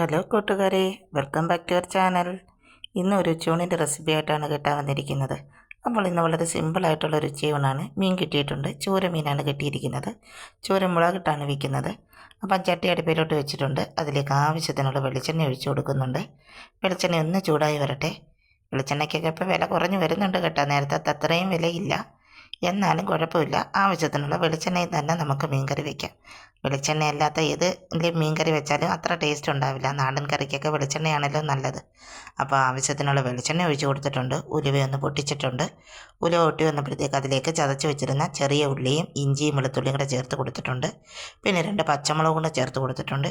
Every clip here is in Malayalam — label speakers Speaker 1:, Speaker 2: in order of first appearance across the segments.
Speaker 1: ഹലോ കൂട്ടുകാരെ welcome back to our channel. ഇന്ന് ഒരു ഉച്ചയൂണിന്റെ റെസിപ്പി ആയിട്ടാണ് കിട്ടാൻ വന്നിരിക്കുന്നത്. നമ്മൾ ഇന്ന് വളരെ സിമ്പിളായിട്ടുള്ള ഒരു ഉച്ചയൂണാണ് മീൻ കിട്ടിയിട്ടുണ്ട്. ചൂര മീനാണ് കിട്ടിയിരിക്കുന്നത്. ചൂര മുളകിട്ടാണ് വിൽക്കുന്നത്. അപ്പം ചട്ടി അടുപ്പിലോട്ട് വെച്ചിട്ടുണ്ട്. അതിലേക്ക് ആവശ്യത്തിനുള്ള വെളിച്ചെണ്ണ ഒഴിച്ചു കൊടുക്കുന്നുണ്ട്. വെളിച്ചെണ്ണ ഒന്ന് ചൂടായി വരട്ടെ. വെളിച്ചെണ്ണയ്ക്കൊക്കെ ഇപ്പോൾ വില കുറഞ്ഞു വരുന്നുണ്ട് കേട്ടോ. നേരത്തെ അത്രയും വിലയില്ല. എന്നാലും കുഴപ്പമില്ല. ആവശ്യത്തിനുള്ള വെളിച്ചെണ്ണയിൽ തന്നെ നമുക്ക് മീൻകറി വയ്ക്കാം വെളിച്ചെണ്ണ അല്ലാത്ത ഏത് മീൻകറി വെച്ചാലും അത്ര ടേസ്റ്റ് ഉണ്ടാവില്ല. നാടൻ കറിക്കൊക്കെ വെളിച്ചെണ്ണയാണല്ലോ നല്ലത്. അപ്പോൾ ആവശ്യത്തിനുള്ള വെളിച്ചെണ്ണ ഒഴിച്ചു കൊടുത്തിട്ടുണ്ട്. ഉലുവയൊന്ന് പൊട്ടിച്ചിട്ടുണ്ട്. ഉലുവ ഒട്ടി വന്നപ്പോഴത്തേക്ക് അതിലേക്ക് ചതച്ച് വെച്ചിരുന്ന ചെറിയ ഉള്ളിയും ഇഞ്ചിയും വെളുത്തുള്ളിയും കൂടെ ചേർത്ത് കൊടുത്തിട്ടുണ്ട്. പിന്നെ രണ്ട് പച്ചമുളകും കൂടെ ചേർത്ത് കൊടുത്തിട്ടുണ്ട്.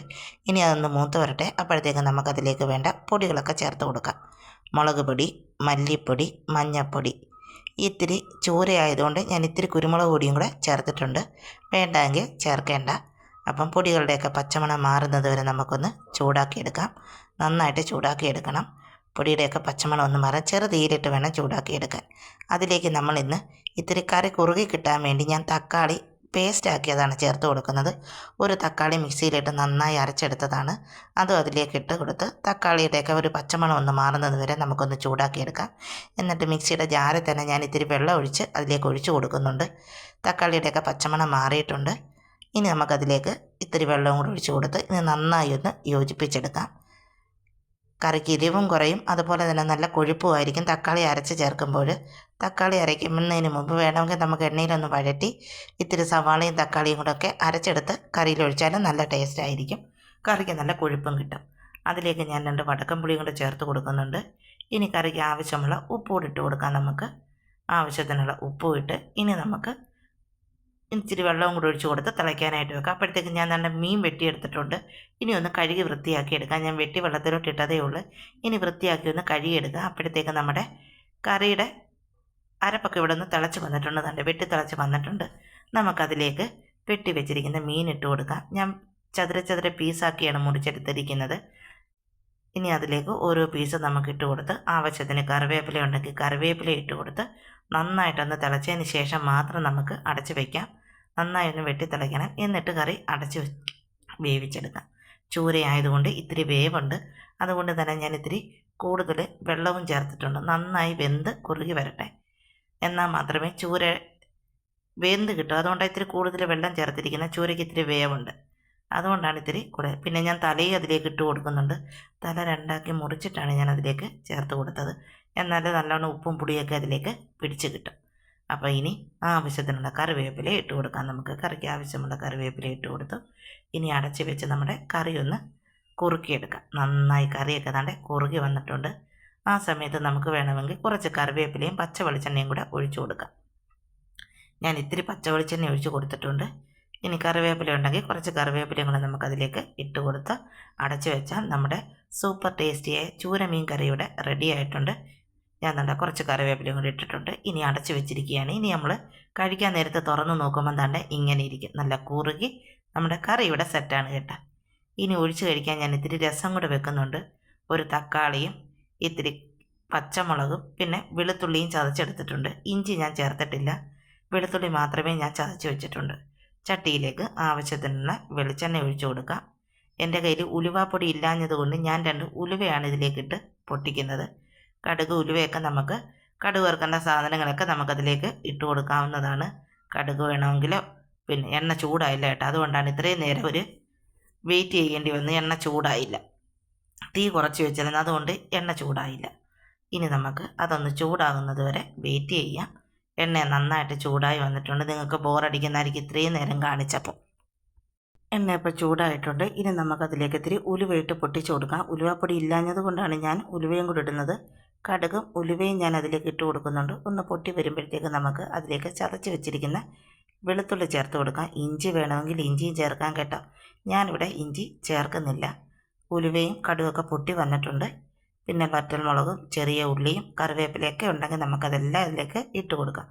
Speaker 1: ഇനി അതൊന്ന് മൂത്ത് വരട്ടെ. അപ്പോഴത്തേക്ക് നമുക്കതിലേക്ക് വേണ്ട പൊടികളൊക്കെ ചേർത്ത് കൊടുക്കാം. മുളക് പൊടി മല്ലിപ്പൊടി മഞ്ഞൾപ്പൊടി ഇത്തിരി ചൂരയായതുകൊണ്ട് ഞാൻ ഇത്തിരി കുരുമുളക് പൊടിയും കൂടെ ചേർത്തിട്ടുണ്ട്. വേണ്ടെങ്കിൽ ചേർക്കേണ്ട. അപ്പം പൊടികളുടെയൊക്കെ പച്ചമണം മാറുന്നത് വരെ നമുക്കൊന്ന് ചൂടാക്കിയെടുക്കാം. നന്നായിട്ട് ചൂടാക്കിയെടുക്കണം. പൊടിയുടെയൊക്കെ പച്ചമണം ഒന്ന് മാറാൻ ചെറുതീരിട്ട് വേണം ചൂടാക്കിയെടുക്കാൻ. അതിലേക്ക് നമ്മൾ ഇന്ന് ഇത്തിരി കറി കുറുകി കിട്ടാൻ വേണ്ടി ഞാൻ തക്കാളി പേസ്റ്റ് ആക്കിയതാണ് ചേർത്ത് കൊടുക്കുന്നത്. ഒരു തക്കാളി മിക്സിയിലിട്ട് നന്നായി അരച്ചെടുത്തതാണ്. അതും അതിലേക്ക് ഇട്ട് കൊടുത്ത് തക്കാളിയുടെയൊക്കെ ഒരു പച്ചമണം ഒന്ന് മാറുന്നത് വരെ നമുക്കൊന്ന് ചൂടാക്കിയെടുക്കാം. എന്നിട്ട് മിക്സിയുടെ ജാറിൽ തന്നെ ഞാൻ ഇത്തിരി വെള്ളം ഒഴിച്ച് അതിലേക്ക് ഒഴിച്ചു കൊടുക്കുന്നുണ്ട്. തക്കാളിയുടെയൊക്കെ പച്ചമണം മാറിയിട്ടുണ്ട്. ഇനി നമുക്കതിലേക്ക് ഇത്തിരി വെള്ളവും കൂടി ഒഴിച്ച് കൊടുത്ത് ഇത് നന്നായി ഒന്ന് യോജിപ്പിച്ചെടുക്കാം. കറിക്ക് എരിവും കുറയും. അതുപോലെ തന്നെ നല്ല കൊഴുപ്പുമായിരിക്കും. തക്കാളി അരച്ച് ചേർക്കുമ്പോൾ തക്കാളി അരയ്ക്കുന്നതിന് മുമ്പ് വേണമെങ്കിൽ നമുക്ക് എണ്ണയിലൊന്ന് വഴറ്റി ഇത്തിരി സവാളയും തക്കാളിയും കൂടെ ഒക്കെ അരച്ചെടുത്ത് കറിയിൽ ഒഴിച്ചാലും നല്ല ടേസ്റ്റ് ആയിരിക്കും. കറിക്ക് നല്ല കൊഴുപ്പും കിട്ടും. അതിലേക്ക് ഞാൻ രണ്ട് വടക്കം പുളിയും കൂടെ ചേർത്ത് കൊടുക്കുന്നുണ്ട്. ഇനി കറിക്ക് ആവശ്യമുള്ള ഉപ്പ് കൂടി ഇട്ട് കൊടുക്കാം നമുക്ക്. ആവശ്യത്തിനുള്ള ഉപ്പും ഇട്ട് ഇനി നമുക്ക് ഇച്ചിരി വെള്ളവും കൂടി ഒഴിച്ച് കൊടുത്ത് തിളയ്ക്കാനായിട്ട് വെക്കാം. അപ്പോഴത്തേക്ക് ഞാൻ നല്ല മീൻ വെട്ടിയെടുത്തിട്ടുണ്ട്. ഇനി ഒന്ന് കഴുകി വൃത്തിയാക്കി എടുക്കാം. ഞാൻ വെട്ടി വെള്ളത്തിലോട്ട് ഇട്ടതേ ഉള്ളൂ. ഇനി വൃത്തിയാക്കി ഒന്ന് കഴുകിയെടുക്കുക അപ്പോഴത്തേക്ക് നമ്മുടെ കറിയുടെ അരപ്പൊക്കെ ഇവിടെ നിന്ന് തിളച്ച് വന്നിട്ടുണ്ട്. നല്ല വെട്ടി തിളച്ച് വന്നിട്ടുണ്ട്. നമുക്കതിലേക്ക് വെട്ടി വെച്ചിരിക്കുന്ന മീൻ ഇട്ട് കൊടുക്കാം. ഞാൻ ചതുര ചതുര പീസാക്കിയാണ് മുറിച്ചെടുത്തിരിക്കുന്നത്. ഇനി അതിലേക്ക് ഓരോ പീസ് നമുക്ക് ഇട്ട് കൊടുത്ത് ആവശ്യത്തിന് കറിവേപ്പില ഉണ്ടെങ്കിൽ കറിവേപ്പില ഇട്ട് കൊടുത്ത് നന്നായിട്ടൊന്ന് തിളച്ചതിന് ശേഷം മാത്രം നമുക്ക് അടച്ച് വയ്ക്കാം നന്നായി ഒന്ന് വെട്ടിത്തിളയ്ക്കണം. എന്നിട്ട് കറി അടച്ച് വേവിച്ചെടുക്കാം. ചൂരയായതുകൊണ്ട് ഇത്തിരി വേവുണ്ട്. അതുകൊണ്ട് തന്നെ ഞാൻ ഇത്തിരി കൂടുതൽ വെള്ളവും ചേർത്തിട്ടുണ്ട്. നന്നായി വെന്ത് കുറുകി വരട്ടെ. എന്നാൽ മാത്രമേ ചൂര വെന്ത് കിട്ടൂ. അതുകൊണ്ടാണ് ഇത്തിരി കൂടുതൽ വെള്ളം ചേർത്തിരിക്കുന്നത് ചൂരയ്ക്ക് ഇത്തിരി വേവുണ്ട്. അതുകൊണ്ടാണ് ഇത്തിരി കൂടെ പിന്നെ ഞാൻ തലയും അതിലേക്ക് ഇട്ട് കൊടുക്കുന്നുണ്ട്. തല രണ്ടാക്കി മുറിച്ചിട്ടാണ് ഞാൻ അതിലേക്ക് ചേർത്ത് കൊടുത്തത്. എന്നാൽ നല്ലോണം ഉപ്പും പുളിയൊക്കെ അതിലേക്ക് പിടിച്ച് കിട്ടും. അപ്പോൾ ഇനി ആവശ്യത്തിനുള്ള കറിവേപ്പില ഇട്ട് കൊടുക്കാം. നമുക്ക് കറിക്ക് ആവശ്യമുള്ള കറിവേപ്പില ഇട്ട് കൊടുത്തു. ഇനി അടച്ച് വെച്ച് നമ്മുടെ കറി ഒന്ന് കുറുക്കിയെടുക്കാം. നന്നായി കറിയൊക്കെ താണ്ടെ കുറുകി വന്നിട്ടുണ്ട്. ആ സമയത്ത് നമുക്ക് വേണമെങ്കിൽ കുറച്ച് കറിവേപ്പിലയും പച്ച വെളിച്ചെണ്ണയും കൂടെ ഒഴിച്ചു കൊടുക്കാം. ഞാൻ ഇത്തിരി പച്ച വെളിച്ചെണ്ണ ഒഴിച്ച് കൊടുത്തിട്ടുണ്ട്. ഇനി കറിവേപ്പില ഉണ്ടെങ്കിൽ കുറച്ച് കറിവേപ്പിലയും കൂടെ നമുക്കതിലേക്ക് ഇട്ട് കൊടുത്ത് അടച്ചു വെച്ചാൽ നമ്മുടെ സൂപ്പർ ടേസ്റ്റിയായ ചൂരമീൻ കറിയുടെ റെഡി ആയിട്ടുണ്ട്. ഞാൻ നല്ല കുറച്ച് കറിവേപ്പിലയും കൂടി ഇട്ടിട്ടുണ്ട്. ഇനി അടച്ച് വെച്ചിരിക്കുകയാണ്. ഇനി നമ്മൾ കഴിക്കാൻ നേരത്തെ തുറന്ന് നോക്കുമ്പോൾ തന്നെ ഇങ്ങനെ ഇരിക്കും. നല്ല കുറുകി നമ്മുടെ കറി ഇവിടെ സെറ്റാണ് കേട്ടോ. ഇനി ഒഴിച്ച് കഴിക്കാൻ ഞാൻ ഇത്തിരി രസം കൂടെ വെക്കുന്നുണ്ട്. ഒരു തക്കാളിയും ഇത്തിരി പച്ചമുളകും പിന്നെ വെളുത്തുള്ളിയും ചതച്ചെടുത്തിട്ടുണ്ട്. ഇഞ്ചി ഞാൻ ചേർത്തിട്ടില്ല. വെളുത്തുള്ളി മാത്രമേ ഞാൻ ചതച്ച് വെച്ചിട്ടുണ്ട്. ചട്ടിയിലേക്ക് ആവശ്യത്തിനുള്ള വെളിച്ചെണ്ണ ഒഴിച്ചു കൊടുക്കാം. എന്റെ കയ്യിൽ ഉലുവാപ്പൊടി ഇല്ലാഞ്ഞതുകൊണ്ട് ഞാൻ രണ്ട് ഉലുവയാണ് ഇതിലേക്കിട്ട് പൊട്ടിക്കുന്നത്. കടുക് ഉലുവയൊക്കെ നമുക്ക് കടുക് വറുക്കേണ്ട സാധനങ്ങളൊക്കെ നമുക്കതിലേക്ക് ഇട്ട് കൊടുക്കാവുന്നതാണ്. കടുക് വേണമെങ്കിൽ പിന്നെ എണ്ണ ചൂടായില്ല കേട്ടോ. അതുകൊണ്ടാണ് ഇത്രയും നേരം ഒരു വെയിറ്റ് ചെയ്യേണ്ടി വന്ന് എണ്ണ ചൂടായില്ല. തീ കുറച്ച് വെച്ചിരുന്നു അതുകൊണ്ട് എണ്ണ ചൂടായില്ല. ഇനി നമുക്ക് അതൊന്ന് ചൂടാകുന്നത് വരെ വെയിറ്റ് ചെയ്യാം. എണ്ണ നന്നായിട്ട് ചൂടായി വന്നിട്ടുണ്ട്. നിങ്ങൾക്ക് ബോറടിക്കുന്നതായിരിക്കും ഇത്രയും നേരം കാണിച്ചപ്പോൾ. എണ്ണ ഇപ്പോൾ ചൂടായിട്ടുണ്ട്. ഇനി നമുക്കതിലേക്ക് ഇത്തിരി ഉലുവയിട്ട് പൊട്ടിച്ചു കൊടുക്കാം. ഉലുവപ്പൊടി ഇല്ലാഞ്ഞത് കൊണ്ടാണ് ഞാൻ ഉലുവയും കൂടി ഇടുന്നത്. കടുകും ഉലുവയും ഞാൻ അതിലേക്ക് ഇട്ട് കൊടുക്കുന്നുണ്ട്. ഒന്ന് പൊട്ടി വരുമ്പോഴത്തേക്ക് നമുക്ക് അതിലേക്ക് ചതച്ച് വെച്ചിരിക്കുന്ന വെളുത്തുള്ളി ചേർത്ത് കൊടുക്കാം. ഇഞ്ചി വേണമെങ്കിൽ ഇഞ്ചിയും ചേർക്കാൻ കേട്ടോ. ഞാനിവിടെ ഇഞ്ചി ചേർക്കുന്നില്ല. ഉലുവയും കടുകൊക്കെ പൊട്ടി വന്നിട്ടുണ്ട്. പിന്നെ വറ്റൽമുളകും ചെറിയ ഉള്ളിയും കറിവേപ്പിലയൊക്കെ ഉണ്ടെങ്കിൽ നമുക്കതെല്ലാം അതിലേക്ക് ഇട്ട് കൊടുക്കാം.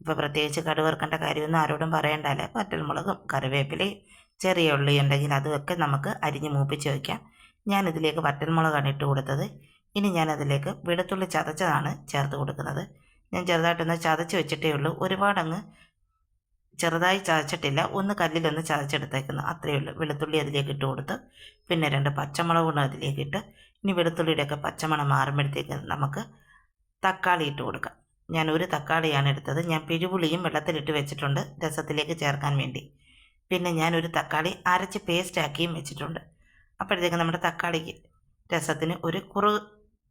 Speaker 1: ഇപ്പോൾ പ്രത്യേകിച്ച് കടുവറുക്കേണ്ട കാര്യമൊന്നും ആരോടും പറയണ്ടല്ലേ വറ്റൽമുളകും കറിവേപ്പിലയും ചെറിയ ഉള്ളി ഉണ്ടെങ്കിൽ അതുമൊക്കെ നമുക്ക് അരിഞ്ഞ് മൂപ്പിച്ച് വയ്ക്കാം. ഞാനിതിലേക്ക് വറ്റൽമുളകാണ് ഇട്ട് കൊടുത്തത്. ഇനി ഞാനതിലേക്ക് വെളുത്തുള്ളി ചതച്ചതാണ് ചേർത്ത് കൊടുക്കുന്നത്. ഞാൻ ചെറുതായിട്ടൊന്ന് ചതച്ച് വെച്ചിട്ടേ ഉള്ളൂ. ഒരുപാടങ്ങ് ചെറുതായി ചതച്ചിട്ടില്ല. ഒന്ന് കല്ലിലൊന്ന് ചതച്ചെടുത്തേക്കുന്നു. അത്രയേ ഉള്ളൂ. വെളുത്തുള്ളി അതിലേക്ക് ഇട്ട് കൊടുത്ത് പിന്നെ രണ്ട് പച്ചമുളക് അതിലേക്ക് ഇട്ട് ഇനി വെളുത്തുള്ളിയുടെയൊക്കെ പച്ചമണം മാറുമ്പോഴത്തേക്ക് നമുക്ക് തക്കാളി ഇട്ട് കൊടുക്കാം. ഞാൻ ഒരു തക്കാളിയാണ് എടുത്തത്. ഞാൻ പിഴുപുളിയും വെള്ളത്തിലിട്ട് വെച്ചിട്ടുണ്ട് രസത്തിലേക്ക് ചേർക്കാൻ വേണ്ടി. പിന്നെ ഞാൻ ഒരു തക്കാളി അരച്ച് പേസ്റ്റാക്കിയും വെച്ചിട്ടുണ്ട്. അപ്പോഴത്തേക്ക് നമ്മുടെ തക്കാളിക്ക് രസത്തിന് ഒരു കുറു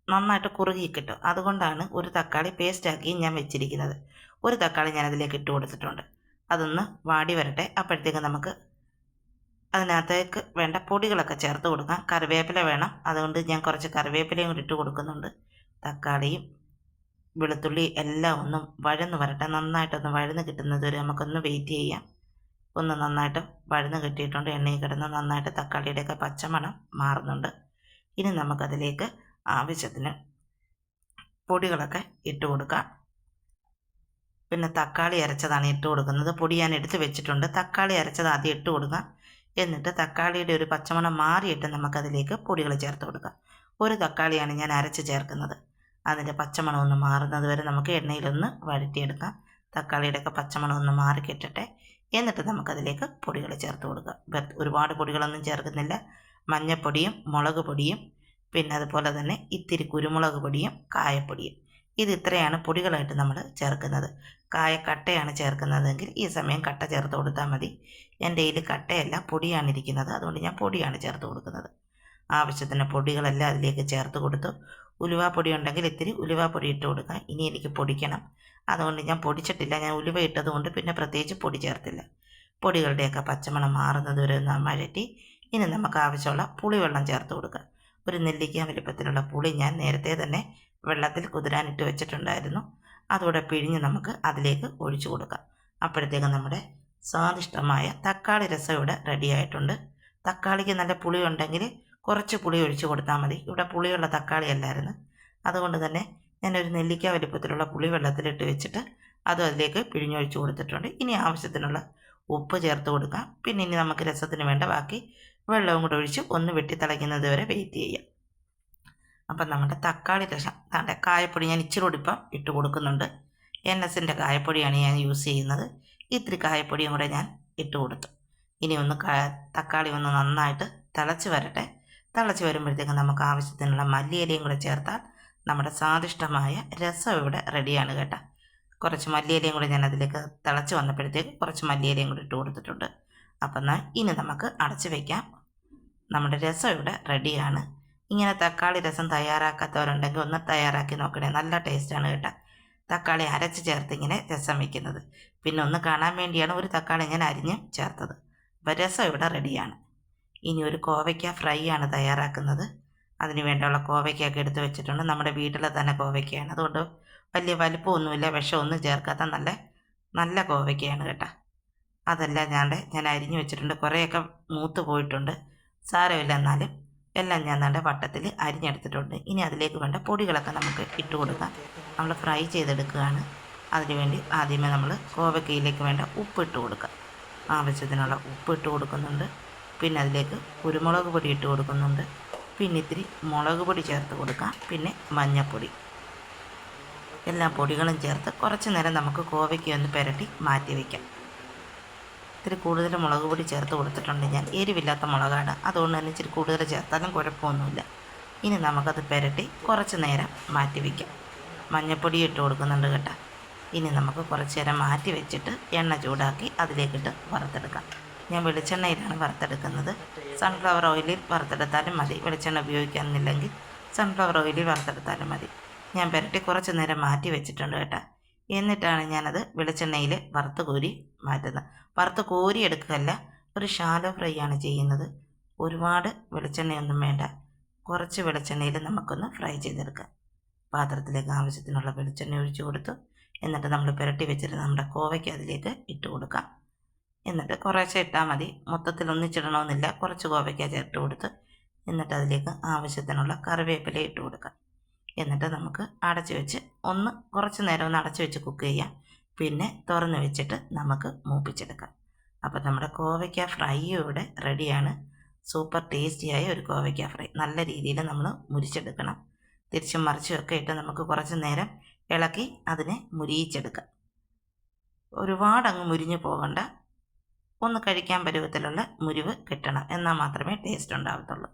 Speaker 1: നന്നായിട്ട് കുറുകി കിട്ടും. അതുകൊണ്ടാണ് ഒരു തക്കാളി പേസ്റ്റാക്കി ഞാൻ വെച്ചിരിക്കുന്നത്. ഒരു തക്കാളി ഞാൻ അതിലേക്ക് ഇട്ട് കൊടുത്തിട്ടുണ്ട്. അതൊന്ന് വാടി വരട്ടെ. അപ്പോഴത്തേക്ക് നമുക്ക് അതിനകത്തേക്ക് വേണ്ട പൊടികളൊക്കെ ചേർത്ത് കൊടുക്കാം. കറിവേപ്പില വേണം. അതുകൊണ്ട് ഞാൻ കുറച്ച് കറിവേപ്പിലയും കൂടി ഇട്ട് കൊടുക്കുന്നുണ്ട്. തക്കാളിയും വെളുത്തുള്ളി എല്ലാം ഒന്നും വഴന്ന് വരട്ടെ. നന്നായിട്ടൊന്ന് വഴന്ന് കിട്ടുന്നത് വരെ നമുക്കൊന്ന് വെയിറ്റ് ചെയ്യാം. ഒന്ന് നന്നായിട്ട് വഴന്ന് കിട്ടിയിട്ടുണ്ട്. എണ്ണയിൽ കിടന്ന് നന്നായിട്ട് തക്കാളിയുടെയൊക്കെ പച്ചമണം മാറുന്നുണ്ട്. ഇനി നമുക്കതിലേക്ക് ആവശ്യത്തിന് പൊടികളൊക്കെ ഇട്ട് കൊടുക്കാം പിന്നെ തക്കാളി അരച്ചതാണ് ഇട്ട് കൊടുക്കുന്നത്. പൊടി ഞാൻ എടുത്ത് വെച്ചിട്ടുണ്ട്. തക്കാളി അരച്ചത് ആദ്യം ഇട്ട് കൊടുക്കാം എന്നിട്ട് തക്കാളിയുടെ ഒരു പച്ചമണം മാറിയിട്ട് നമുക്കതിലേക്ക് പൊടികൾ ചേർത്ത് കൊടുക്കാം ഒരു തക്കാളിയാണ് ഞാൻ അരച്ച് ചേർക്കുന്നത്. അതിന്റെ പച്ചമണം ഒന്ന് മാറുന്നത് വരെ നമുക്ക് എണ്ണയിലൊന്ന് വഴറ്റിയെടുക്കാം. തക്കാളിയുടെയൊക്കെ പച്ചമണം ഒന്ന് മാറി കിട്ടട്ടെ എന്നിട്ട് നമുക്കതിലേക്ക് പൊടികൾ ചേർത്ത് കൊടുക്കുക. ഒരുപാട് പൊടികളൊന്നും ചേർക്കുന്നില്ല. മഞ്ഞപ്പൊടിയും മുളക് പൊടിയും പിന്നെ അതുപോലെ തന്നെ ഇത്തിരി കുരുമുളക് പൊടിയും കായപ്പൊടിയും. ഇത് ഇത്രയാണ് പൊടികളായിട്ട് നമ്മൾ ചേർക്കുന്നത്. കായക്കട്ടയാണ് ചേർക്കുന്നതെങ്കിൽ ഈ സമയം കട്ട ചേർത്ത് കൊടുത്താൽ മതി. എന്റെ കയ്യിൽ കട്ടയല്ല പൊടിയാണ് ഇരിക്കുന്നത്. അതുകൊണ്ട് ഞാൻ പൊടിയാണ് ചേർത്ത് കൊടുക്കുന്നത്. ആവശ്യത്തിന് പൊടികളെല്ലാം അതിലേക്ക് ചേർത്ത് കൊടുത്തു. ഉലുവാപ്പൊടി ഉണ്ടെങ്കിൽ ഇത്തിരി ഉലുവാപ്പൊടി ഇട്ട് കൊടുക്കുക ഇനി എനിക്ക് പൊടിക്കണം. അതുകൊണ്ട് ഞാൻ പൊടിച്ചിട്ടില്ല. ഞാൻ ഉലുവ ഇട്ടതുകൊണ്ട് പിന്നെ പ്രത്യേകിച്ച് പൊടി ചേർത്തില്ല. പൊടികളുടെയൊക്കെ പച്ചമണം മാറുന്നത് വരെ ഒന്ന് വഴറ്റി ഇനി നമുക്ക് ആവശ്യമുള്ള പുളിവെള്ളം ചേർത്ത് കൊടുക്കാം. ഒരു നെല്ലിക്ക വലിപ്പത്തിലുള്ള പുളി ഞാൻ നേരത്തെ തന്നെ വെള്ളത്തിൽ കുതിരാനിട്ട് വെച്ചിട്ടുണ്ടായിരുന്നു. അതോടെ പിഴിഞ്ഞ് നമുക്ക് അതിലേക്ക് ഒഴിച്ചു കൊടുക്കാം. അപ്പോഴത്തേക്ക് നമ്മുടെ സ്വാദിഷ്ടമായ തക്കാളി രസം ഇവിടെ റെഡി ആയിട്ടുണ്ട്. തക്കാളിക്ക് നല്ല പുളി ഉണ്ടെങ്കിൽ കുറച്ച് പുളി ഒഴിച്ചു കൊടുത്താൽ മതി. ഇവിടെ പുളിയുള്ള തക്കാളി അല്ലായിരുന്നു. അതുകൊണ്ട് തന്നെ ഞാനൊരു നെല്ലിക്ക വലിപ്പത്തിലുള്ള പുളി വെള്ളത്തിലിട്ട് വെച്ചിട്ട് അതും അതിലേക്ക് പിഴിഞ്ഞൊഴിച്ച് കൊടുത്തിട്ടുണ്ട്. ഇനി ആവശ്യത്തിനുള്ള ഉപ്പ് ചേർത്ത് കൊടുക്കാം. പിന്നെ ഇനി നമുക്ക് രസത്തിന് വേണ്ട ബാക്കി വെള്ളവും കൂടെ ഒഴിച്ച് ഒന്ന് വെട്ടി തിളയ്ക്കുന്നത് വരെ വെയിറ്റ് ചെയ്യാം. അപ്പം നമ്മുടെ തക്കാളി കഷ്ണം നമ്മുടെ കായപ്പൊടി ഞാൻ ഇച്ചിരി ഇപ്പം ഇട്ട് കൊടുക്കുന്നുണ്ട്. എൻ എസിന്റെ കായപ്പൊടിയാണ് ഞാൻ യൂസ് ചെയ്യുന്നത്. ഇത്തിരി കായപ്പൊടിയും കൂടെ ഞാൻ ഇട്ട് കൊടുത്തു. ഇനി ഒന്ന് തക്കാളി ഒന്ന് നന്നായിട്ട് തിളച്ച് വരട്ടെ. തിളച്ച് വരുമ്പോഴത്തേക്ക് നമുക്ക് ആവശ്യത്തിനുള്ള മല്ലിയിലയും കൂടെ ചേർത്താൽ നമ്മുടെ സ്വാദിഷ്ടമായ രസം ഇവിടെ റെഡിയാണ് കേട്ടോ. കുറച്ച് മല്ലിയിലയും കൂടെ ഞാൻ അതിലേക്ക് തിളച്ച് വന്നപ്പോഴത്തേക്ക് കുറച്ച് മല്ലിയിലയും കൂടെ ഇട്ട് കൊടുത്തിട്ടുണ്ട്. അപ്പം എന്നാൽ ഇനി നമുക്ക് അടച്ചു വയ്ക്കാം നമ്മുടെ രസം ഇവിടെ റെഡിയാണ് ഇങ്ങനെ തക്കാളി രസം തയ്യാറാക്കാത്തവരുണ്ടെങ്കിൽ ഒന്ന് തയ്യാറാക്കി നോക്കണേ. നല്ല ടേസ്റ്റാണ് കേട്ടോ. തക്കാളി അരച്ച് ചേർത്ത് ഇങ്ങനെ രസം വയ്ക്കുന്നത് പിന്നെ ഒന്ന് കാണാൻ വേണ്ടിയാണ് ഒരു തക്കാളി ഇങ്ങനെ അരിഞ്ഞ് ചേർത്തത്. അപ്പോൾ രസം ഇവിടെ റെഡിയാണ് ഇനി ഒരു കോവയ്ക്ക ഫ്രൈ ആണ് തയ്യാറാക്കുന്നത്. അതിന് വേണ്ടിയുള്ള കോവയ്ക്കൊക്കെ എടുത്ത് വെച്ചിട്ടുണ്ട്. നമ്മുടെ വീട്ടിലെ തന്നെ കോവയ്ക്കയാണ്. അതുകൊണ്ട് വലിയ വലിപ്പമൊന്നുമില്ല. വിഷമൊന്നും ചേർക്കാത്ത നല്ല നല്ല കോവയ്ക്കയാണ് കേട്ടോ. അതെല്ലാം ഞാനുടെ ഞാൻ അരിഞ്ഞു വെച്ചിട്ടുണ്ട്. കുറേയൊക്കെ മൂത്ത് പോയിട്ടുണ്ട്. സാരമില്ല എന്നാലും എല്ലാം ഞാൻ നല്ല വട്ടത്തിൽ അരിഞ്ഞെടുത്തിട്ടുണ്ട്. ഇനി അതിലേക്ക് വേണ്ട പൊടികളൊക്കെ നമുക്ക് ഇട്ട് കൊടുക്കാം. നമ്മൾ ഫ്രൈ ചെയ്തെടുക്കുകയാണ്. അതിനുവേണ്ടി ആദ്യമേ നമ്മൾ കോവക്കയിലേക്ക് വേണ്ട ഉപ്പ് ഇട്ട് കൊടുക്കാം. ആവശ്യത്തിനുള്ള ഉപ്പ് ഇട്ട് കൊടുക്കുന്നുണ്ട്. പിന്നെ അതിലേക്ക് കുരുമുളക് പൊടി ഇട്ട് കൊടുക്കുന്നുണ്ട്. പിന്നെ ഇത്തിരി മുളക് പൊടി ചേർത്ത് കൊടുക്കാം. പിന്നെ മഞ്ഞൾപ്പൊടി. എല്ലാ പൊടികളും ചേർത്ത് കുറച്ച് നേരം നമുക്ക് കോവയ്ക്ക് ഒന്ന് പുരട്ടി മാറ്റി വയ്ക്കാം. ഇത്തിരി കൂടുതൽ മുളക് പൊടി ചേർത്ത് കൊടുത്തിട്ടുണ്ട് ഞാൻ. എരിവില്ലാത്ത മുളകാണ്. അതുകൊണ്ട് തന്നെ ഇച്ചിരി കൂടുതൽ ചേർത്താലും കുഴപ്പമൊന്നുമില്ല. ഇനി നമുക്കത് പുരട്ടി കുറച്ച് നേരം മാറ്റി വയ്ക്കാം മഞ്ഞൾപ്പൊടി ഇട്ട് കൊടുക്കുന്നുണ്ട് കേട്ടോ. ഇനി നമുക്ക് കുറച്ച് നേരം മാറ്റി വെച്ചിട്ട് എണ്ണ ചൂടാക്കി അതിലേക്കിട്ട് വറുത്തെടുക്കാം. ഞാൻ വെളിച്ചെണ്ണയിലാണ് വറുത്തെടുക്കുന്നത്. സൺഫ്ലവർ ഓയിലിൽ വറുത്തെടുത്താലും മതി. വെളിച്ചെണ്ണ ഉപയോഗിക്കാമെന്നില്ലെങ്കിൽ സൺഫ്ലവർ ഓയിലിൽ വറുത്തെടുത്താലും മതി. ഞാൻ പുരട്ടി കുറച്ച് നേരം മാറ്റി വെച്ചിട്ടുണ്ട് കേട്ടോ. എന്നിട്ടാണ് ഞാനത് വെളിച്ചെണ്ണയിൽ വറുത്ത് കോരി മാറ്റുന്നത്. വറുത്ത് കോരിയെടുക്കുകയല്ല ഒരു ഷാലോ ഫ്രൈ ആണ് ചെയ്യുന്നത്. ഒരുപാട് വെളിച്ചെണ്ണയൊന്നും വേണ്ട. കുറച്ച് വെളിച്ചെണ്ണയിൽ നമുക്കൊന്ന് ഫ്രൈ ചെയ്തെടുക്കാം. പാത്രത്തിലേക്ക് ആവശ്യത്തിനുള്ള വെളിച്ചെണ്ണ ഒഴിച്ചു കൊടുത്തു. എന്നിട്ട് നമ്മൾ പുരട്ടി വെച്ചിരുന്ന നമ്മുടെ കോവയ്ക്ക് അതിലേക്ക് ഇട്ട് കൊടുക്കാം. എന്നിട്ട് കുറേശ്ശെ ഇട്ടാൽ മതി. മൊത്തത്തിൽ ഒന്നിച്ചിടണമെന്നില്ല. കുറച്ച് കോവയ്ക്ക ചേർത്ത് കൊടുത്ത് എന്നിട്ട് അതിലേക്ക് ആവശ്യത്തിനുള്ള കറിവേപ്പില ഇട്ട് കൊടുക്കാം. എന്നിട്ട് നമുക്ക് അടച്ചു വെച്ച് ഒന്ന് കുറച്ച് നേരം ഒന്ന് അടച്ചു വെച്ച് കുക്ക് ചെയ്യാം. പിന്നെ തുറന്ന് വെച്ചിട്ട് നമുക്ക് മൂപ്പിച്ചെടുക്കാം. അപ്പോൾ നമ്മുടെ കോവയ്ക്ക ഫ്രൈ ഇവിടെ റെഡിയാണ് സൂപ്പർ ടേസ്റ്റിയായ ഒരു കോവയ്ക്ക ഫ്രൈ നല്ല രീതിയിൽ നമ്മൾ മുരിച്ചെടുക്കണം. തിരിച്ചും മറിച്ചും ഒക്കെ ഇട്ട് നമുക്ക് കുറച്ച് നേരം ഇളക്കി അതിനെ മുരിയിച്ചെടുക്കാം. ഒരുപാട് അങ്ങ് മുരിഞ്ഞു പോകണ്ട. ഒന്ന് കഴിക്കാൻ പരുവത്തിലുള്ള മുരിവ് കിട്ടണം. എന്നാൽ മാത്രമേ ടേസ്റ്റ് ഉണ്ടാകത്തുള്ളൂ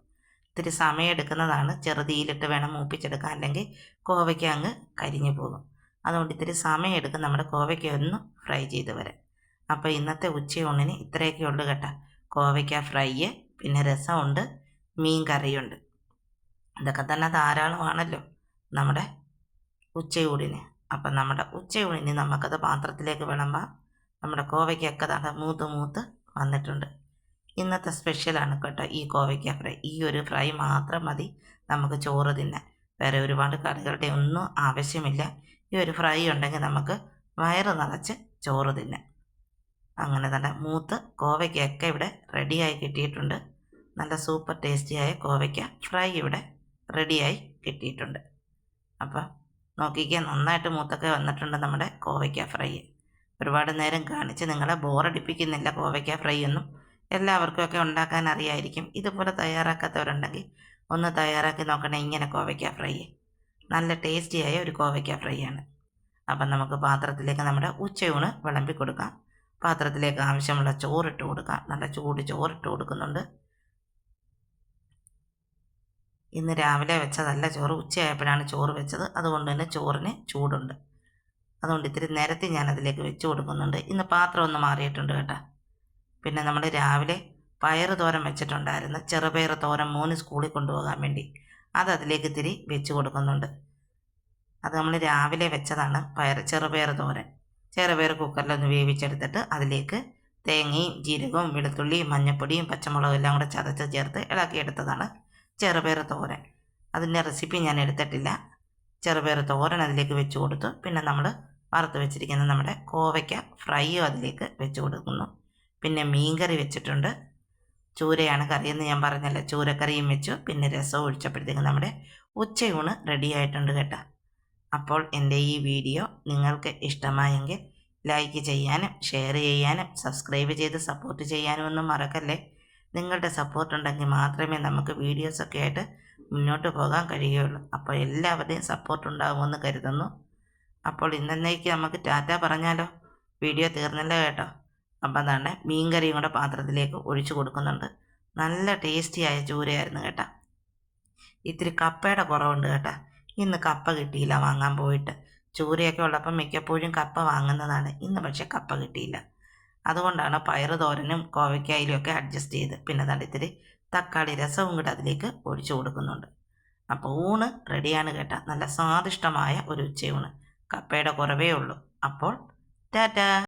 Speaker 1: ഇത്തിരി സമയം എടുക്കുന്നതാണ്. ചെറുതീയിലിട്ട് വേണം മൂപ്പിച്ചെടുക്കാൻ. അല്ലെങ്കിൽ കോവയ്ക്ക അങ്ങ് കരിഞ്ഞു പോകും. അതുകൊണ്ട് ഇത്തിരി സമയം എടുക്കും നമ്മുടെ കോവയ്ക്ക ഒന്ന് ഫ്രൈ ചെയ്ത് വരാൻ അപ്പോൾ ഇന്നത്തെ ഉച്ചയൂണിന് ഇത്രയൊക്കെ ഉള്ളു കേട്ടോ. കോവയ്ക്ക ഫ്രൈ പിന്നെ രസമുണ്ട് മീൻ കറിയുണ്ട്. ഇതൊക്കെ തന്നെ ധാരാളമാണല്ലോ നമ്മുടെ ഉച്ചയൂടിന് അപ്പം നമ്മുടെ ഉച്ചയൂണിന് നമുക്കത് പാത്രത്തിലേക്ക് വിളമ്പാം. നമ്മുടെ കോവയ്ക്കൊക്കെ നല്ല മൂത്ത് മൂത്ത് വന്നിട്ടുണ്ട്. ഇന്നത്തെ സ്പെഷ്യലാണ് കേട്ടോ ഈ കോവയ്ക്ക ഫ്രൈ. ഈ ഒരു ഫ്രൈ മാത്രം മതി നമുക്ക് ചോറ് തിന്നാൻ. വേറെ ഒരുപാട് കറികളുടെ ഒന്നും ആവശ്യമില്ല. ഈ ഒരു ഫ്രൈ ഉണ്ടെങ്കിൽ നമുക്ക് വയറ് നിറച്ച് ചോറ് തിന്നാം. അങ്ങനെ തന്നെ മൂത്ത് കോവയ്ക്കൊക്കെ ഇവിടെ റെഡിയായി കിട്ടിയിട്ടുണ്ട്. നല്ല സൂപ്പർ ടേസ്റ്റിയായ കോവയ്ക്ക ഫ്രൈ ഇവിടെ റെഡിയായി കിട്ടിയിട്ടുണ്ട്. അപ്പം നോക്കിക്കാൻ നന്നായിട്ട് മൂത്തൊക്കെ വന്നിട്ടുണ്ട് നമ്മുടെ കോവയ്ക്ക ഫ്രൈ. ഒരുപാട് നേരം കാണിച്ച് നിങ്ങളെ ബോറടിപ്പിക്കുന്നില്ല കോവയ്ക്ക ഫ്രൈ ഒന്നും. എല്ലാവർക്കും ഒക്കെ ഉണ്ടാക്കാൻ അറിയായിരിക്കും. ഇതുപോലെ തയ്യാറാക്കാത്തവരുണ്ടെങ്കിൽ ഒന്ന് തയ്യാറാക്കി നോക്കണേ ഇങ്ങനെ കോവയ്ക്ക ഫ്രൈ. നല്ല ടേസ്റ്റിയായ ഒരു കോവയ്ക്ക ഫ്രൈ ആണ് അപ്പം നമുക്ക് പാത്രത്തിലേക്ക് നമ്മുടെ ഉച്ചയൂണ് വിളമ്പി കൊടുക്കാം. പാത്രത്തിലേക്ക് ആവശ്യമുള്ള ചോറിട്ട് കൊടുക്കാം. നല്ല ചൂട് ചോറിട്ട് കൊടുക്കുന്നുണ്ട്. ഇന്ന് രാവിലെ വെച്ചതല്ല ചോറ് ഉച്ചയായപ്പോഴാണ് ചോറ് വെച്ചത്. അതുകൊണ്ട് തന്നെ ചോറിന് ചൂടുണ്ട്. അതുകൊണ്ട് ഇത്തിരി നിരത്തി ഞാൻ അതിലേക്ക് വെച്ച് കൊടുക്കുന്നുണ്ട്. ഇന്ന് പാത്രം ഒന്ന് മാറിയിട്ടുണ്ട് കേട്ടോ. പിന്നെ നമ്മൾ രാവിലെ പയറ് തോരം വെച്ചിട്ടുണ്ടായിരുന്നു. ചെറുപയർ തോരം മോന് സ്കൂളിൽ കൊണ്ടുപോകാൻ വേണ്ടി. അത് അതിലേക്ക് ഇത്തിരി വെച്ച് കൊടുക്കുന്നുണ്ട്. അത് നമ്മൾ രാവിലെ വെച്ചതാണ് പയർ ചെറുപയർ തോരൻ. ചെറുപയർ കുക്കറിലൊന്ന് വേവിച്ചെടുത്തിട്ട് അതിലേക്ക് തേങ്ങയും ജീരകവും വെളുത്തുള്ളിയും മഞ്ഞൾപ്പൊടിയും പച്ചമുളകും എല്ലാം കൂടെ ചതച്ച് ചേർത്ത് ഇളക്കിയെടുത്തതാണ് ചെറുപയർ തോരൻ. അതിന്റെ റെസിപ്പി ഞാൻ എടുത്തിട്ടില്ല. ചെറുപയർ തോരൻ അതിലേക്ക് വെച്ച് കൊടുത്തു. പിന്നെ നമ്മൾ വറുത്ത് വെച്ചിരിക്കുന്ന നമ്മുടെ കോവയ്ക്ക ഫ്രൈയും അതിലേക്ക് വെച്ച് കൊടുക്കുന്നു. പിന്നെ മീൻകറി വെച്ചിട്ടുണ്ട്. ചൂരയാണ് കറിയെന്ന് ഞാൻ പറഞ്ഞല്ലോ. ചൂരക്കറിയും വെച്ചു. പിന്നെ രസവും ഒഴിച്ചപ്പോഴത്തേക്കും നമ്മുടെ ഉച്ചയൂണ് റെഡി ആയിട്ടുണ്ട് കേട്ടോ. അപ്പോൾ എന്റെ ഈ വീഡിയോ നിങ്ങൾക്ക് ഇഷ്ടമായെങ്കിൽ ലൈക്ക് ചെയ്യാനും ഷെയർ ചെയ്യാനും സബ്സ്ക്രൈബ് ചെയ്ത് സപ്പോർട്ട് ചെയ്യാനും ഒന്നും മറക്കല്ലേ? നിങ്ങളുടെ സപ്പോർട്ട് ഉണ്ടെങ്കിൽ മാത്രമേ നമുക്ക് വീഡിയോസൊക്കെ ആയിട്ട് മുന്നോട്ട് പോകാൻ കഴിയുള്ളൂ അപ്പോൾ എല്ലാവരുടെയും സപ്പോർട്ട് ഉണ്ടാകുമെന്ന് കരുതുന്നു. അപ്പോൾ ഇന്നേക്ക് നമുക്ക് ടാറ്റ പറഞ്ഞാലോ? വീഡിയോ തീർന്നില്ല കേട്ടോ. അപ്പം തന്നെ മീൻകറിയും കൂടെ പാത്രത്തിലേക്ക് ഒഴിച്ചു കൊടുക്കുന്നുണ്ട്. നല്ല ടേസ്റ്റിയായ ചൂരയായിരുന്നു കേട്ടാ. ഇത്തിരി കപ്പയുടെ കുറവുണ്ട് കേട്ടാ. ഇന്ന് കപ്പ കിട്ടിയില്ല വാങ്ങാൻ പോയിട്ട്. ചൂരയൊക്കെ ഉള്ളപ്പം മിക്കപ്പോഴും കപ്പ വാങ്ങുന്നതാണ്. ഇന്ന് പക്ഷേ കപ്പ കിട്ടിയില്ല. അതുകൊണ്ടാണ് പയറ് തോരനും കോവയ്ക്കായാലും ഒക്കെ അഡ്ജസ്റ്റ് ചെയ്ത് പിന്നെ തണ്ടിത്തിരി തക്കാളി രസവും കൂടെ അതിലേക്ക് ഒഴിച്ചു കൊടുക്കുന്നുണ്ട്. അപ്പോൾ ഊണ് റെഡിയാണ് കേട്ടാ. നല്ല സ്വാദിഷ്ടമായ ഒരു ഉച്ചയൂണ്. കപ്പയുടെ കുറവേ ഉള്ളൂ. അപ്പോൾ ടാറ്റാ!